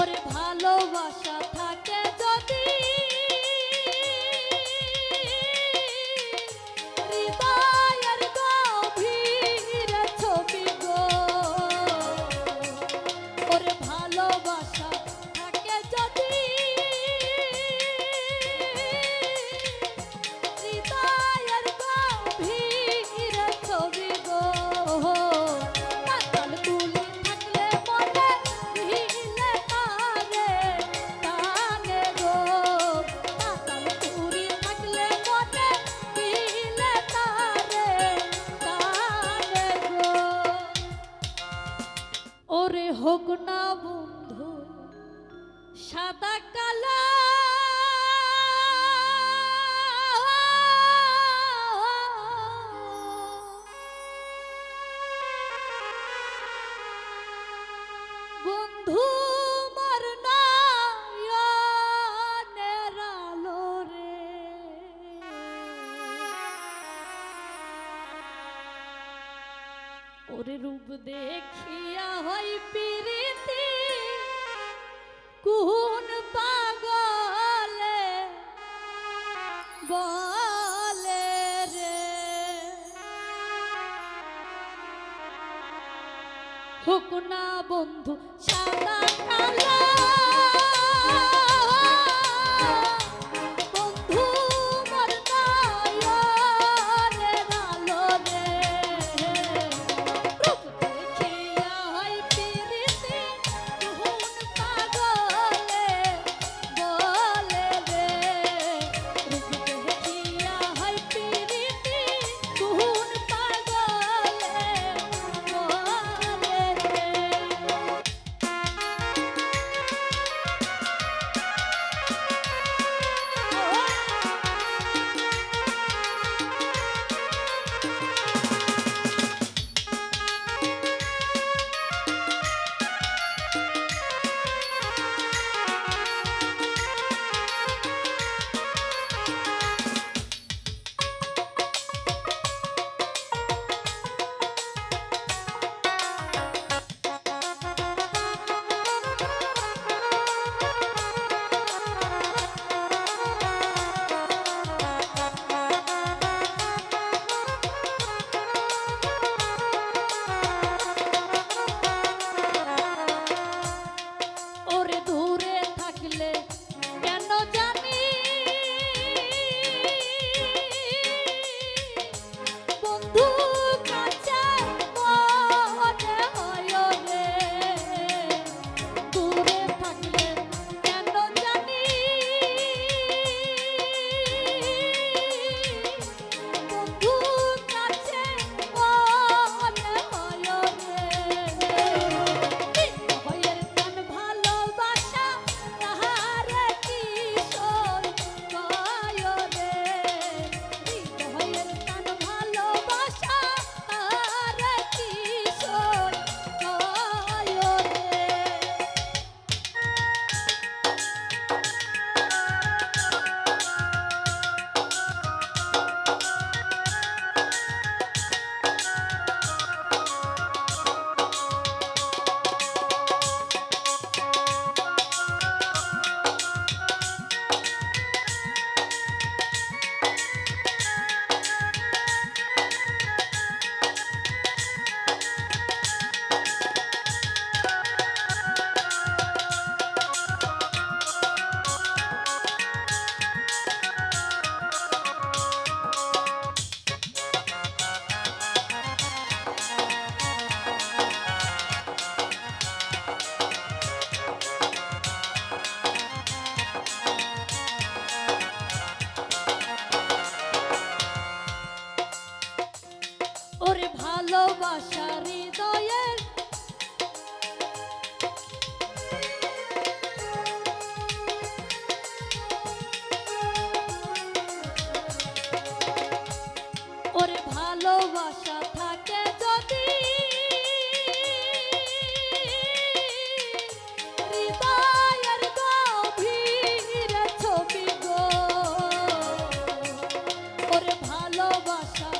ওরে ভালোবাসা থাকে যদি ছবি গো। ভালোবাসা করে হোক না বন্ধু সাদা কালা। বন্ধু ওরে রূপ দেখিয়া হয় পিরিতি। কুহন পাগলে বলে রে? হুকনা বন্ধু সাদা কালা ওরে ভালোবাসা হৃদয়ের ওরে ভালোবাসা থাকে যদি ছবি গো। ওরে ভালোবাসা